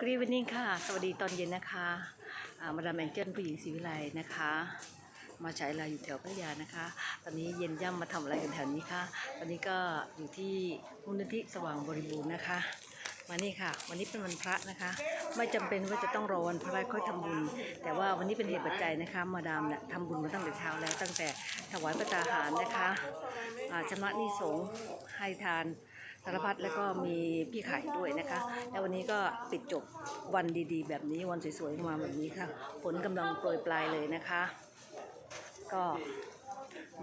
กรีวันนี้ค่ะ สวัสดีตอนเย็นนะคะมาดามแองเจิลผู้หญิงศรีวิไลนะคะ มาใช้ลาอยู่แถวพัทยานะคะ ตอนนี้เย็นย่ำมาทำอะไรกันแถวนี้คะตอนนี้ก็อยู่ที่มูลนิธิสว่างบริบูรณ์นะคะ มานี่ค่ะ วันนี้เป็นวันพระนะคะ ไม่จำเป็นว่าจะต้องรอวันพระค่อยทำบุญ แต่ว่าวันนี้เป็นเหตุปัจจัยนะคะ มาดามเนี่ยทำบุญมาตั้งแต่เช้าแล้ว ตั้งแต่ถวายพระตาหารนะคะอ่าชำระนี้สงให้ทาน สารพัดแล้วก็มีพี่ไข่ด้วยนะคะ แล้ววันนี้ก็ปิดจบวันดีๆ แบบนี้วันสวยๆมาแบบนี้ค่ะฝนกำลังโปรยปลายเลยนะคะ ก็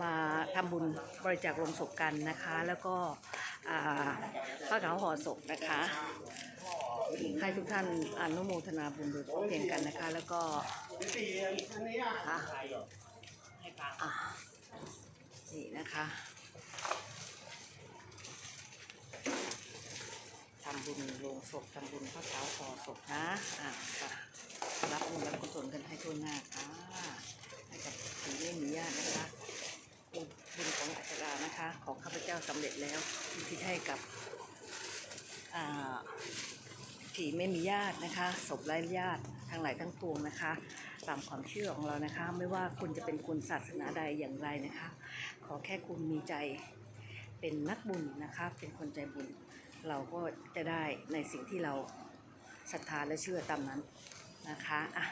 มาทำบุญบริจาคลงศพกันนะคะ แล้วก็อ่าผ้าขาวห่อศพนะคะให้ทุกท่านอนุโมทนาบุญโดยพร้อมเพรียงกันนะคะ แล้วก็ค่ะนี่นะคะทำ บุญโลงศพทำบุญพระขาวห่อศพนะอะรับบุญรับกุศลกันให้ทั่วหน้าค่ะให้กับผีไม่มีญาตินะคะบุญของอัจฉรานะคะ ของข้าพเจ้าสำเร็จแล้วที่ให้กับอ่าผีไม่มีญาตินะคะศพไร้ญาติทั้งหลายทั้งปวงนะคะ ตามความเชื่อของเรานะคะ ไม่ว่าคุณจะเป็นคนศาสนาใดอย่างไรนะคะ ขอแค่คุณมีใจเป็นนักบุญนะคะ เป็นคนใจบุญ เราก็จะได้ในสิ่งที่เราศรัทธาและเชื่อตามนั้นนะคะอะ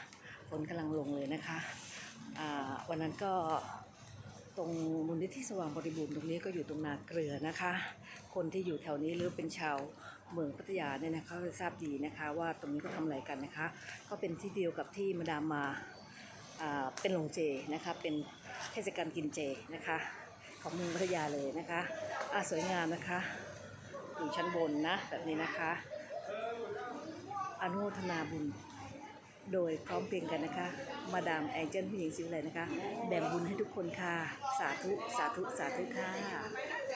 ฝนกำลังลงเลยนะคะอ่าวันนั้นก็ตรงมูลนิธิสว่างบริบูรณ์ตรงนี้ก็อยู่ตรงนาเกลือนะคะ คนที่อยู่แถวนี้หรือเป็นชาวเมืองพัทยาเนี่ยนะคะจะทราบดีนะคะว่าตรงนี้ก็ทำอะไรกันนะคะ ก็เป็นที่เดียวกับที่มาดามมาอ่าเป็นโรงเจนะคะ เป็นเทศกาลกินเจนะคะ ของเมืองพัทยาเลยนะคะอะสวยงามนะคะ อยู่ชั้นบนนะ แบบนี้นะคะ อนุทนาบุญ โดยพร้อมเพียงกันนะคะ มาดามแองเจิลผู้หญิงสิวเลยนะคะ แบ่งบุญให้ทุกคนค่ะ สาธุ สาธุ สาธุค่ะ